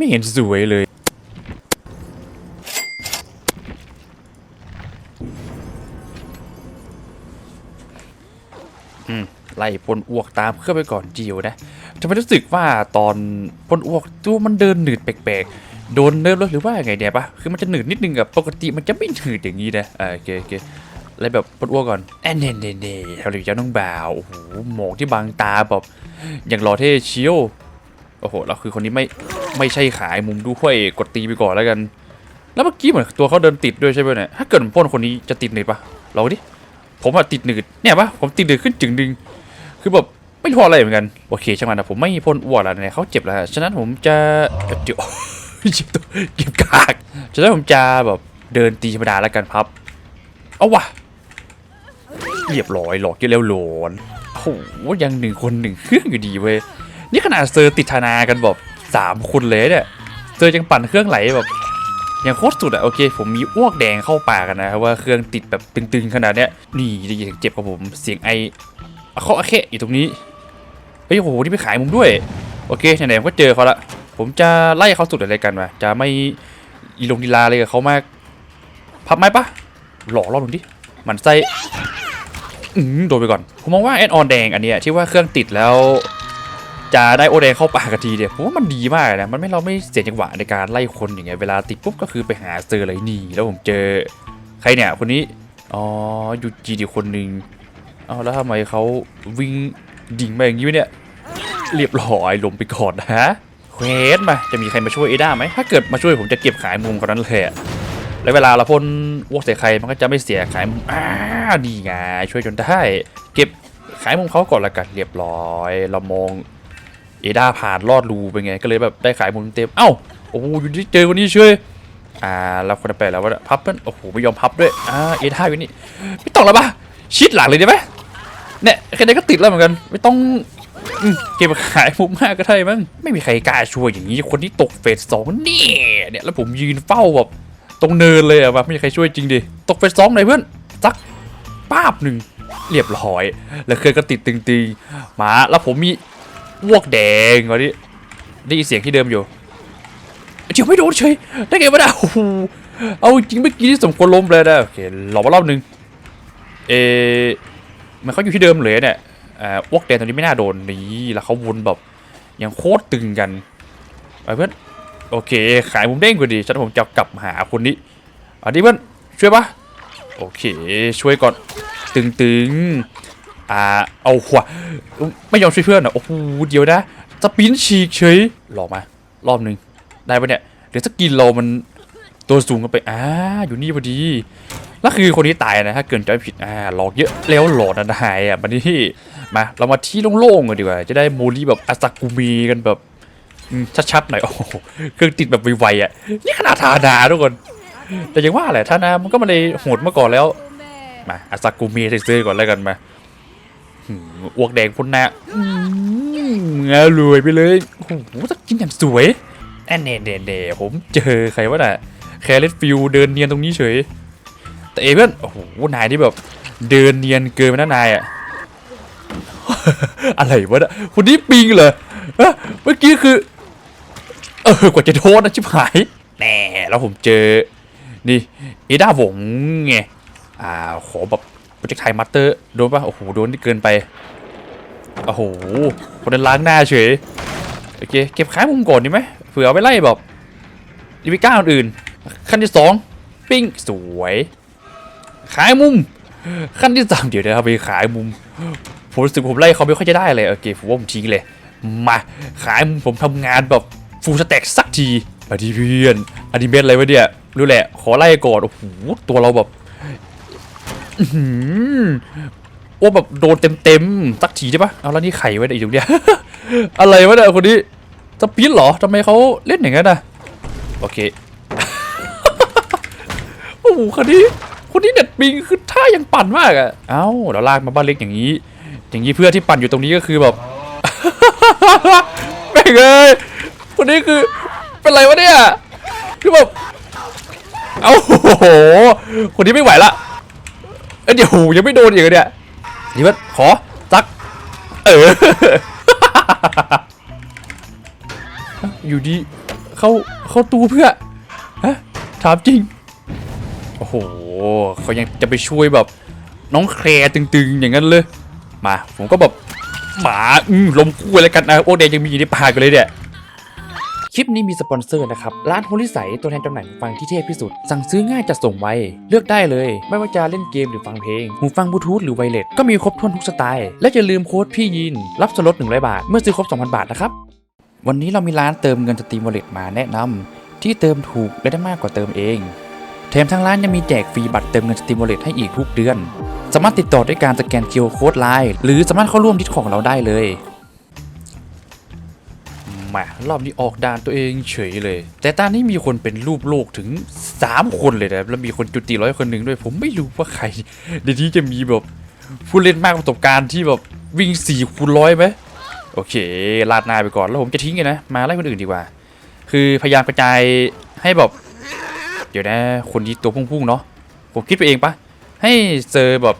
ไม่เห็นสวยเลย อืม ไล่พ่นอ้วกตามเครื่องไปก่อนจิวนะทำไมรู้สึกว่าตอนพ่นอ้วกตัวมันเดินหนืดแปลกๆ โดนเนิร์ฟหรือว่าไงเนี่ยปะคือมันจะหนืดนิดนึงกับปกติมันจะไม่หนืดอย่างนี้นะอ่าโอเคโอเคไล่แบบพ่นอ้วกก่อนแอนเน่เน่เน่ทำไมเจ้าน้องบ่าว โอ้โห หมอกที่บังตาแบบ อย่างหล่อเท่เชียว โอ้โหแล้วคือคนนี้ไม่ไม่ใช่ขายมุมด้วยกดตีไปก่อนแล้วกัน แล้วเมื่อกี้เหมือนตัวเขาเดินติดด้วยใช่ไหมเนี่ยถ้าเกิดพ่นคนนี้จะติดหนืดปะลองดิผมอะติดหนืดเนี่ยปะผมติดหนืดขึ้นจึงดึงคือแบบไม่พออะไรเหมือนกันโอเคช่างมันนะผมไม่พ่นอ้วกแล้วเนี่ยเขาเจ็บแล้วฉะนั้นผมจะเดี๋ยวเจ็บตัวเก็บกากฉะนั้นผมจะแบบเดินตีธรรมดาแล้วกันพับเอาวะเรียบร้อยหลอกเยอะแล้วหลอนโอ้โหยังหนึ่งคนหนึ่งเครื่องอยู่ดีเว้ย นี่ขนาดเซอร์ติดธนากันแบบสามคนเลยเนี่ยเซอร์ยังปั่นเครื่องไหลแบบอย่างโคตรสุดอะโอเค ผมมีอ้วกแดงเข้าปากกันนะครับว่าเครื่องติดแบบตึงๆขนาดเนี้ยนี่ได้ยินเสียงเจ็บกับผมเสียงไอเขาอะเคอยู่ตรงนี้เฮ้ยโอ้โหนี่ไปขายมุมด้วย โอเคไหนๆผมก็เจอเขาละผมจะไล่เขาสุดอะไรกันวะจะไม่อีลงดีลาอะไรกับเขามากพับไหมปะหล่อรอบหนึ่งดิมันไส้อืมโดนไปก่อนผมมองว่าแอดออนแดงอันเนี้ยที่ว่าเครื่องติดแล้ว จะได้โอแดงเข้าปากกันทีเนี่ยผมว่ามันดีมากนะมันไม่เราไม่เสียจังหวะในการไล่คนอย่างเงี้ยเวลาติดปุ๊บก็คือไปหาเจอเลยนี่แล้วผมเจอใครเนี่ยคนนี้อ๋อยูจีดีคนหนึ่งเอาแล้วทำไมเขาวิ่งดิ่งมาอย่างนี้วะเนี่ยเรียบร้อยลงไปก่อนนะฮะเควสมาจะมีใครมาช่วยเอด้าไหมถ้าเกิดมาช่วยผมจะเก็บขายมุมคนนั้นเลยอะแล้วเวลาเราพ่นวอกใส่ใครมันก็จะไม่เสียขายมุมอ่าดีไงช่วยจนได้ เก็บขายมุมเขาก่อนละกันเรียบร้อย เรามอง เอดาผ่านลอดรูไปไง ก็เลยแบบได้ขายมุมเต็ม เอ้า โอ้โหอยู่ที่เจอคนนี้ช่วย อ่าเราคนละไปแล้วว่าพับเพื่อนโอ้โหไม่ยอมพับด้วย อ่า เอดาอยู่นี่ ไม่ต้องแล้วปะชิดหลังเลยได้ไหมเนี่ยแค่นี้ก็ติดแล้วเหมือนกัน ไม่ต้องเก็บขายมุมมากก็ได้มั้งไม่มีใครกล้าช่วยอย่างนี้ คนที่ตกเฟสสองนี่เนี่ยแล้วผมยืนเฝ้าแบบตรงเนินเลยอะแบบไม่มีใครช่วยจริงดิ ตกเฟสสองเลยเพื่อนสักป้าบหนึ่งเรียบร้อย แล้วเครื่องก็ติดตึงๆมา แล้วผมมี วกแดงวะนี่ได้ยินเสียงที่เดิมอยู่เจียวไม่โดนเฉยได้ไงวะเนี่ยโอ้โหเอาจริงเมื่อกี้ที่สมควรล้มเลยนะโอเครอมารอบนึงเอมันเขาอยู่ที่เดิมเลยเนี่ยอ่าวกแดงตรงนี้ไม่น่าโดนนี่แล้วเขาวนแบบยังโคตรตึงกันไปเพื่อนโอเค ขายมุมเด้งกว่าดีฉันผมจะกลับหาคนนี้อันนี้เพื่อนช่วยปะโอเค ช่วยก่อนตึงๆ อ่าเอาขวาไม่ยอมช่วยเพื่อนอะโอ้โหเดี๋ยวนะสปินฉีกเฉยรอกมารอบหนึ่งได้ปะเนี่ยเดี๋ยวสกินเรามันตัวสูงกันไปอ่าอยู่นี่พอดีแล้วคือคนที่ตายนะถ้าเกินจอยผิดอ่าหลอกเยอะแล้วหลอดนายอะมาที่มาเรามาที่โล่งๆกันดีกว่าจะได้โมลี่แบบอาซากุมีกันแบบชัดๆหน่อยโอ้โหเครื่องติดแบบไวๆอะนี่ขนาดทานาทุกคน แต่ยังว่าแหละทานามันก็ไมาเลยโหดมาก่อนแล้วมาอาซากุมิซื้อก่อนแล้วกันมา อ้วกแดงพ่นหน้าเงารวยไปเลยโอ้โหจะกินอย่างสวยแอนเน่เน่เน่ผมเจอใครวะน่ะแคร์เลตฟิลเดินเนียนตรงนี้เฉย แต่เอเพื่อนโอ้โหนายนี่แบบ เดินเนียนเกินไปนะนายอะอะไรวะน่ะคนนี้ปิงเหรอเอ้อเมื่อกี้คือ เออกว่าจะโทษนะชิบหายแน่แล้วผมเจอ นี่เอด้าหวงไงอ่าขอแบบ โปรเจกต์ไทยมัตเตอร์โดนปะโอ้โหโดนที่เกินไปโอ้โหคนนั้นล้างหน้าเฉยโอเคเก็บขายมุมก่อนดีไหมเผื่อเอาไปไล่แบบอีพิก้าอื่น ขั้นที่สองปิ้งสวยขายมุม ขั้นที่สามเดี๋ยวนะครับไปขายมุมผมรู้สึกผมไล่เขาไม่ค่อยจะได้เลยโอเคผมว่าผมทิ้งเลย มาขายมุมผมทำงานแบบฟูลสแต็กสักทีมาดีเพื่อนอันนี้เม็ดอะไรวะเนี่ยรู้แหละ ขอไล่ก่อนโอ้โหตัวเราแบบ โอ้แบบโดนเต็มๆสักทีได้ปะเอาแล้วนี่ไข่ไว้ในอีกตรงเนี้ยอะไรวะเนี่ยคนนี้สปีดเหรอทำไมเขาเล่นอย่างนั้นน่ะโอเคโอ้โหคนนี้คนนี้เด็ดปิงคือท่ายังปั่นมากอะเอ้าเราลากมาบ้านเล็กอย่างนี้ อย่างนี้เพื่อที่ปั่นอยู่ตรงนี้ก็คือแบบแม่งเอ้ยคนนี้คือเป็นไรวะเนี่ยคือแบบเอ้าโหคนนี้ไม่ไหวละ เอ้ยเดี๋ยวยังไม่โดนอีกเหรอเนี่ยนี่มันขอสัก เออ อยู่ดีเข้าเข้าตู้เพื่อฮะถามจริง โอ้โหเขายังจะไปช่วยแบบ น้องแคร์ตึงๆ อย่างนั้นเลย มา ผมก็แบบหมาอืมลมคู่อะไรกันนะโอ้แดงยังมีอยู่ในปากกันเลยเนี่ย คลิปนี้มีสปอนเซอร์นะครับ ร้านโฮลิไสตัวแทนจำหน่ายหูฟังที่เทพที่สุด สั่งซื้อง่ายจัดส่งไว เลือกได้เลย ไม่ว่าจะเล่นเกมหรือฟังเพลง หูฟังบลูทูธหรือไวเลสก็มีครบถ้วนทุกสไตล์ และอย่าลืมโค้ดพี่ยิน รับส่วนลด100 บาท เมื่อซื้อครบ 2,000 บาทนะครับ วันนี้เรามีร้านเติมเงินสตรีมวอลเล็ตมาแนะนำที่เติมถูกและได้มากกว่าเติมเองแถมทางร้านยังมีแจกฟรีบัตรเติมเงินสตรีมวอลเล็ตให้อีกทุกเดือน สามารถติดต่อด้วยการสแกน QR Code ไลน์หรือสามารถเข้าร่วมดิสของเราได้เลย มารอบนี้ออกด่านตัวเองเฉยเลย แต่ตอนนี้มีคนเป็นรูปโลกถึง 3 คนเลยนะแล้วมีคนจุติร้อยคนหนึ่งด้วย ผมไม่รู้ว่าใครในที่จะมีแบบผู้เล่นมากประสบการณ์ที่แบบวิ่ง4คูณร้อยไหมโอเค ลาดน้าไปก่อนแล้วผมจะทิ้งเลยนะ มาไล่คนอื่นดีกว่า คือพยายามกระจายให้แบบ เดี๋ยวนะ คนที่ตัวพุ่งๆเนาะผมคิดไปเองปะให้เจอแบบ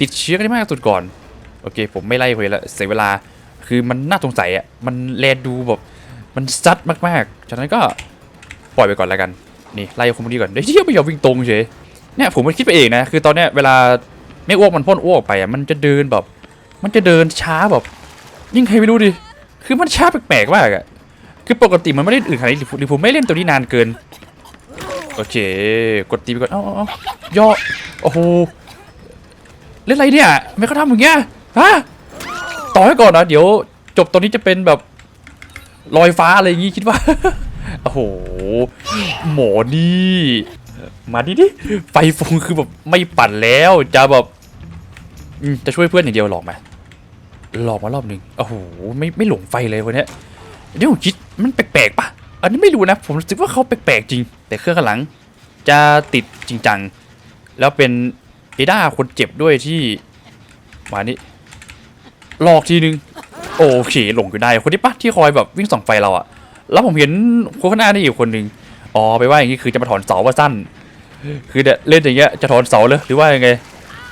ติดเชื้อได้มากสุดก่อน โอเค ผมไม่ไล่คุยละเสียเวลา คือมันน่าสงสัยอะ มันแลดูแบบมันซัดมากๆ ฉะนั้นก็ปล่อยไปก่อนแล้วกัน นี่ไล่คนพวกนี้ก่อนเดี๋ยวที่ไม่ยอมวิ่งตรงเฉยเนี่ยผมมันคิดไปเองนะ คือตอนเนี้ยเวลาไม่อ้วกมันพ่นอ้วกออกไปอะ มันจะเดินแบบ มันจะเดินช้าแบบ ยิ่งใครไม่รู้ดิ คือมันช้าแปลกๆมากอะ คือปกติมันไม่ได้อื่นขนาดนี้หรือผมไม่เล่นตัวนี้นานเกิน โอเค กดตีไปก่อน เอ้าเอ้าเอ้าย่อ โอ้โห เล่นอะไรเนี่ย ไม่เขาทำอย่างเงี้ย ฮะ ต่อให้ก่อนนะ เดี๋ยวจบตอนนี้จะเป็นแบบลอยฟ้าอะไรอย่างงี้คิดว่า โอ้โห หมอนี่ มาดิดิ ไฟฟงคือแบบไม่ปั่นแล้ว จะแบบอืจะช่วยเพื่อนอย่างเดียวหลอกไหมหลอกมารอบหนึ่งโอ้โห ไม่ไม่หลงไฟเลยวันนี้เดี๋ยวคิดมันแปลกๆปะอันนี้ไม่รู้นะ ผมรู้สึกว่าเขาแปลกๆจริง แต่เครื่องข้างหลังจะติดจริงจัง แล้วเป็นเอด้าคนเจ็บด้วยที่มานี่ หลอกทีนึง โอเคหลงอยู่ได้คนที่ปะที่คอยแบบวิ่งส่องไฟเราอะแล้วผมเห็นคนข้างหน้านี่อยู่คนหนึ่งอ๋อไปว่าอย่างนี้คือจะมาถอนเสาว่าสั้น คือเนี่ยเล่นอย่างเงี้ยจะถอนเสาเลยหรือว่ายังไง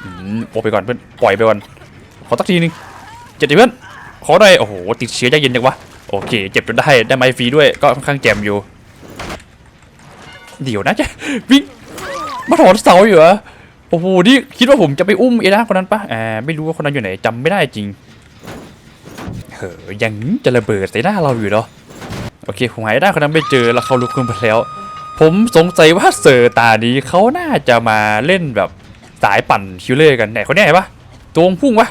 อโอไปก่อนเพื่อนปล่อยไปก่อนขอสักทีนึงเจ็บดิเพื่อนขอได้โอ้โหติดเชื้อใจเย็นจังวะโอเค เจ็บจนได้ได้ไม้ฟรีด้วยก็ค่อนข้างแจมอยู่เดี๋ยวนะจะวิ่งมาถอนเสาอยู่เหรอโอ้โหนี่คิดว่าผมจะไปอุ้มเอด้าคนนั้นปะอ่าไม่รู้ว่าคนนั้นอยู่ไหนจำไม่ได้จริง เฮ้ยยังจะระเบิดใส่หน้าเราอยู่เนาะโอเคผมหายได้คนนั้นไม่เจอแล้วเขาลุกขึ้นไปแล้ว ผมสงสัยว่าเซอร์ตานี้เขาน่าจะมาเล่นแบบสายปั่นคิวเลอร์กันไหนเขาแน่ปะตัวพุ่งปะ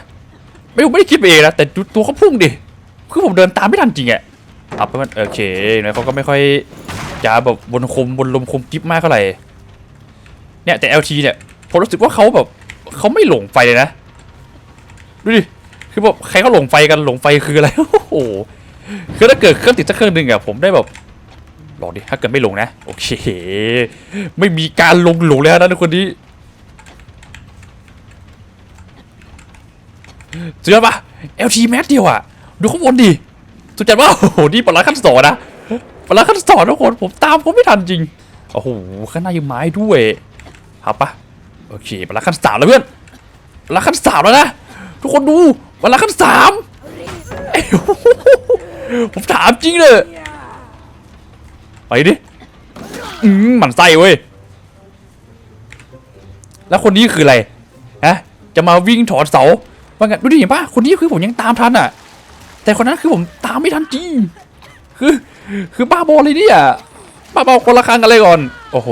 ไม่ผมไม่ได้คิดเองนะแต่ตัวเขาพุ่งดิคือผมเดินตามไม่ทันจริงอะอัพไปมันโอเคน่ยเขาก็ไม่ค่อยจะแบบบนคมบนลมคมกิฟมากเท่าไหร่เนี่ยแต่ LT เนี่ยผมรู้สึกว่าเขาแบบเขาไม่หลงไฟเลยนะดูดิ คือแบบใครเขาหลงไฟกันหลงไฟคืออะไรโอ้โหคือถ้าเกิดเครื่องติดสักเครื่องหนึ่งอะผมได้แบบลอดิถ้าเกิดไม่หลงนะโอเค ไม่มีการลงหลงแล้วนะทุกคนนี้เจอปะ LT แมสเดียวอะดูข้างบนดิสุดจัดว่าโอ้โหนี่ปลาขั้นสองนะปลาขั้นสองทุกคนผมตามเขาไม่ทันจริงโอ้โหข้างหน้ายังไม้ด้วยครับปะโอเคปลาขั้นสามแล้วเพื่อนปลาขั้นสามแล้วนะทุกคนดู วันละขั้นสามผมถามจริงเลยไปดิอืมหมันไส้เว้ย แล้วคนนี้คืออะไรฮะจะมาวิ่งถอนเสาว่างั้นดูดิเห็นปะคนนี้คือผมยังตามทันอะ แต่คนนั้นคือผมตามไม่ทันจริง คือ คือบ้าบอเลยเนี่ยบ้าบอคนละครั้งกันเลยก่อน โอ้โห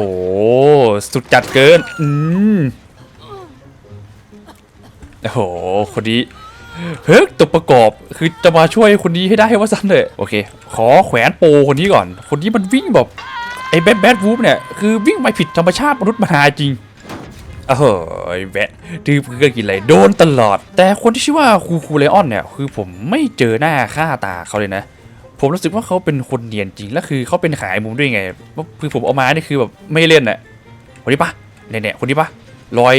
สุดจัดเกิน อืมโอ้โห คนนี้ เฮ้ยตัวประกอบคือจะมาช่วยคนนี้ให้ได้ว่าสั้นเลยโอเค ขอแขวนโปคนนี้ก่อน คนนี้มันวิ่งแบบไอ้แบดแบดวูฟเนี่ยคือวิ่งไปผิดธรรมชาติมนุษย์มหาจริงเออไอ้แบดดื้อเพื่อกินอะไรโดนตลอด แต่คนที่ชื่อว่าคูคูเลออนเนี่ย คือผมไม่เจอหน้าค่าตาเขาเลยนะ ผมรู้สึกว่าเขาเป็นคนเนียนจริงแล้วคือเขาเป็นขายมุมด้วยไงว่าคือผมเอามานี่คือแบบไม่เล่นน่ะคนนี้ปะเนี่ยเนี่ยคนนี้ปะลอย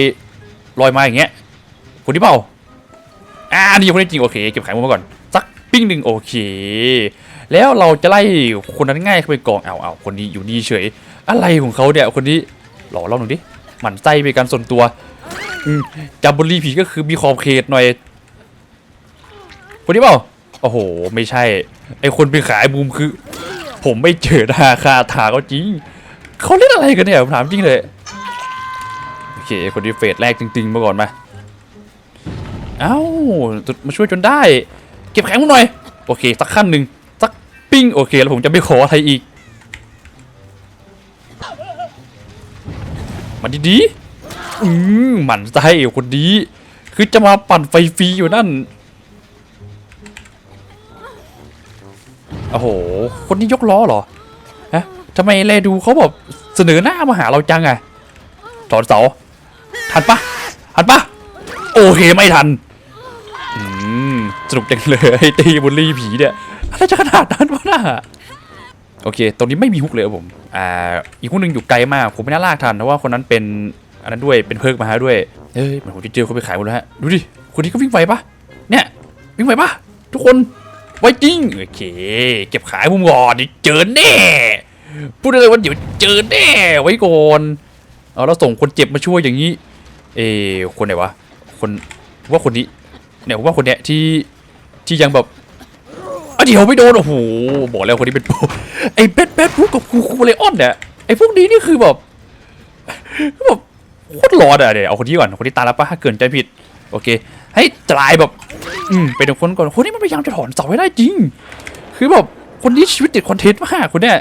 ลอยมาอย่างเงี้ยคนที่เปล่า อ่านี่คนนี้จริงโอเคเก็บขายมุมมาก่อนสักปิ้งหนึ่งโอเค แล้วเราจะไล่คนนั้นง่ายเข้าไปกองเอาเอาคนนี้อยู่นี่เฉย อะไรของเขาเนี่ยคนนี้หล่อเล่าหน่อยดิหมั่นไส้ไปกันส่วนตัวจับบรีผีก็คือมีขอบเขตหน่อยคนนี้เปล่าโอ้โห ไม่ใช่ไอคนไปขายมุมคือ ผมไม่เจอหน้าคาทาเขาจริงเขาเล่นอะไรกันเนี่ยผมถามจริงเลยโอเคคนที่เฟสแรกจริงๆมาก่อนมา เอ้าจุดมาช่วยจนได้ เก็บแข็งหน่อย โอเค สักขั้นหนึ่งสักปิ้ง โอเค แล้วผมจะไม่ขออะไรอีกมาดีๆอืมหมันใจคนดี คือจะมาปั่นไฟฟรีอยู่นั่น โอ้โห คนนี้ยกล้อเหรอ ฮะทำไมแลดูเขาแบบเสนอหน้ามาหาเราจังอะถอนเสา ทันปะทันปะโอเค ไม่ทัน สนุกจังเลยตีบุลลี่ผีเนี่ยอะไรจะขนาดนั้นวะน่ะโอเค ตรงนี้ไม่มีฮุกเลยครับผม อ่า อีกคนหนึ่งอยู่ไกลมาก ผมไม่น่าลากทันเพราะว่าคนนั้นเป็น อันนั้นด้วย เป็นเพิกมาฮะด้วยเอ้ย เหมือนผมจะเจอคนไปขายหมดแล้วฮะ ดูดิ คนนี้ก็วิ่งไวปะเนี่ย วิ่งไวปะทุกคน ไวจริง โอเค เก็บขายมุมก่อนเดี๋ยวเจอแน่ พูดได้เลยว่าเดี๋ยวเจอแน่ ไว้ก่อนเอาแล้วส่งคนเจ็บมาช่วยอย่างนี้ เออคนไหนวะ คนว่าคนนี้ เนี่ยผมว่าคนเนี้ยที่ที่ยังแบบอะเดี๋ยวไม่โดนโอ้โหบอกแล้วคนนี้เป็นโปไอ้แบทแบทพวกกับคูคูเลออนเนี่ยไอ้พวกนี้นี่คือแบบแบบโคตรหลอนอะเดี๋ยวเอาคนนี้ก่อนคนที่ตายแล้วปะถ้าเกินใจผิด โอเค ให้จลายแบบ อืมเป็นคนก่อนคนนี้มันพยายามจะถอนเสาให้ได้จริง คือแบบคนนี้ชีวิตติดคอนเทนต์มากคนเนี้ย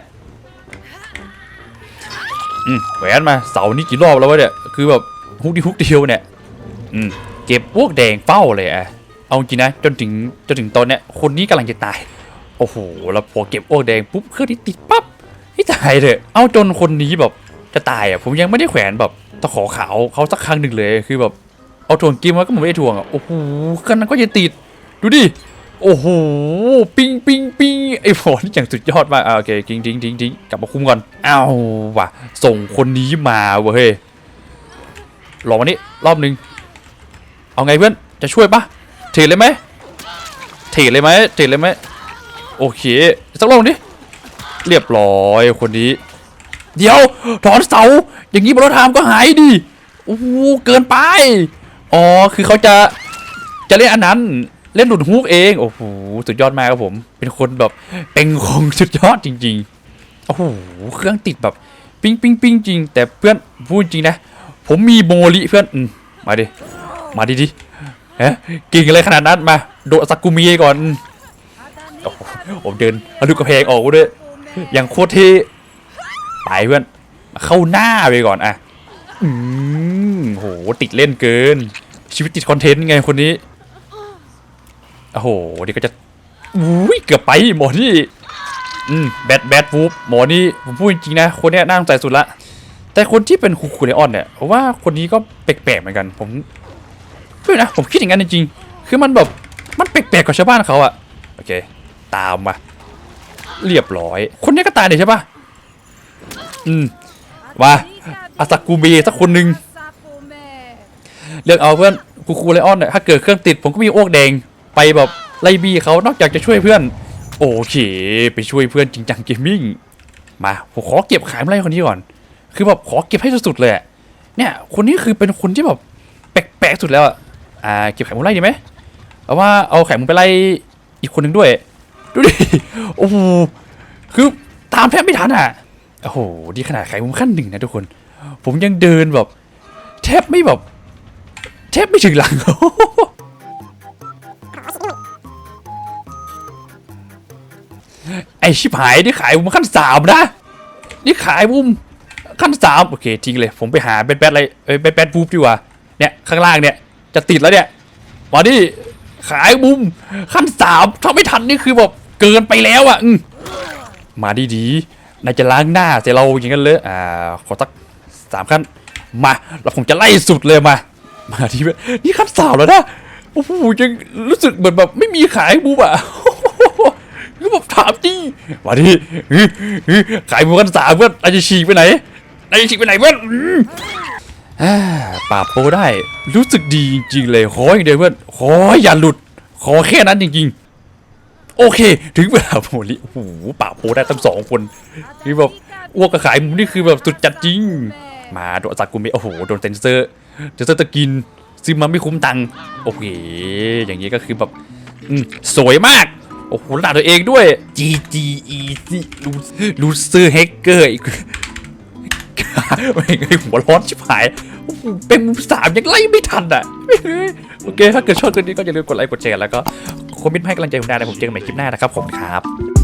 อืมแหวนมาเสานี่กี่รอบแล้ววะเนี่ยคือแบบฮุกดีฮุกเดียวเนี่ยอืม เก็บพวกแดงเฝ้าเลยอะเอาจริงนะจนถึงจนถึงตอนเนี้ยคนนี้กำลังจะตาย โอ้โหแล้วพอเก็บพวกแดงปุ๊บเครื่องนี้ติดปั๊บให้ตายเลยเอาจนคนนี้แบบจะตายอะผมยังไม่ได้แขวนแบบตะขอขาวเขาสักครั้งหนึ่งเลยคือแบบเอาถ่วงกิมมาก็ไม่ได้ถ่วงอะโอ้โหเครื่องนั้นก็ยังติดดูดิโอ้โหปิ้งปิ้งปิ้งไอ้ฝนอย่างสุดยอดมากอ่าโอเคทิ้งทิ้งทิ้งทิ้งกลับมาคุมก่อนอ้าวว่ะส่งคนนี้มาเว้ยรอวันนี้รอบหนึ่ง เอาไงเพื่อน จะช่วยปะเทรดเลยไหมเทรดเลยไหมเทรดเลยไหมโอเคสักรอบดิ เรียบร้อยคนนี้ เดี๋ยวถอนเสา อย่างนี้บอลทามก็หายดิโอ้โหเกินไป อ๋อ คือเขาจะจะเล่นอันนั้นเล่นหลุดฮุกเอง โอ้โห สุดยอดมากครับผม เป็นคนแบบเป็นของสุดยอดจริงๆ โอ้โห เครื่องติดแบบ ปิ้งปิ้งปิ้งจริง แต่เพื่อนพูดจริงนะ ผมมีโมลิเพื่อน อืม มาดิ มาดิดิเฮ้กิ่งอะไรขนาดนั้นมา โดดสักกุมีก่อนโอ้โหผมเดินทะลุกระเพงออกด้วยอย่างโคตรเท่ไปเพื่อนเข้าหน้าไปก่อนอะอืมโหติดเล่นเกิน ชีวิตติดคอนเทนต์ไงคนนี้โอ้โหเดี๋ยวก็จะอุ้ยเกือบไปหมอนี่อืมแบดแบดวูฟหมอนี่ผมพูดจริงๆนะคนนี้น่าสงสัยสุดละแต่คนที่เป็นคูคูเลออนเนี่ยผมว่าคนนี้ก็แปลกๆเหมือนกัน ผม ไม่นะผมคิดอย่างนั้นจริงๆคือมันแบบมันแปลกๆกว่าชาวบ้านเขาอะโอเค ตามมาเรียบร้อย คนนี้ก็ตายเลยใช่ปะอืมว่าอาซากุเมะสักคนหนึ่งเลือกเอาเพื่อนคูคูเลออนเนี่ยถ้าเกิดเครื่องติดผมก็มีโอ้กแดงไปแบบไล่บีเขานอกจากจะช่วยเพื่อน โอเค ไปช่วยเพื่อนจริงจังเกมมิ่งมาผมขอเก็บขายมาไล่คนนี้ก่อน คือแบบขอเก็บให้สุดๆเลยเนี่ยคนนี้คือเป็นคนที่แบบแปลกๆสุดแล้วอะ อ่าเก็บไข่มุกไล่ดีไหมเอาว่าเอาไข่มุกไปไล่อีกคนหนึ่งด้วย ดูดิโอ้โหคือตามแทบไม่ทันอะโอ้โหดีขนาดไข่มุกขั้นหนึ่งนะทุกคน ผมยังเดินแบบ แทบไม่แบบแทบไม่ถึงหลังไอชิบหายนี่ขายมุมขั้นสามนะ นี่ขายมุมขั้นสามโอเคทิ้งเลย ผมไปหาแบดแบดอะไรเอ้ยแบดแบดบูฟดีกว่าเนี่ยข้างล่างเนี่ย จะติดแล้วเนี่ยมาดิขายมุมขั้นสามถ้าไม่ทันนี่คือแบบเกินไปแล้วอะมาดีดีๆนายจะล้างหน้าใส่เราอย่างนั้นเลยอ่าขอสักสามขั้นมาแล้วผมจะไล่สุดเลยมา มาที่นี่ขั้นสามแล้วนะโอ้โหยังรู้สึกเหมือนแบบไม่มีขายมุมอะคือแบบถามจริงมาดิขายหมูกันสามเพื่อนนายจะฉีกไปไหนนายจะฉีกไปไหนเพื่อนอืม ปราบโปได้ รู้สึกดีจริงๆเลยขออย่างเดียวเพื่อนขออย่าหลุด ขอแค่นั้นจริงๆ โอเค ถึงเวลาโมลิโอ้โหปราบโปได้ตั้งสองคนคือแบบอ้วกกับขายหมูนี่คือแบบสุดจัดจริง มาโดนสักกุมิโอ้โหโดนเซนเซอร์เซนเซอร์ตะกินซื้อมาไม่คุ้มตังค์โอเคอย่างนี้ก็คือแบบอืมสวยมากโอ้โหด่าตัวเองด้วย G G E C ลูลูเซอร์แฮกเกอร์ ไม่งไอ้หัวร้อนชิบหาย เป็นมุมสามยังไล่ไม่ทันอะ โอเค ถ้าเกิดชอบคลิปนี้ก็อย่าลืมกดไลค์กดแชร์แล้วก็คอมเมนต์ให้กำลังใจผมได้นะผมเจอกันใหม่คลิปหน้านะครับผมครับ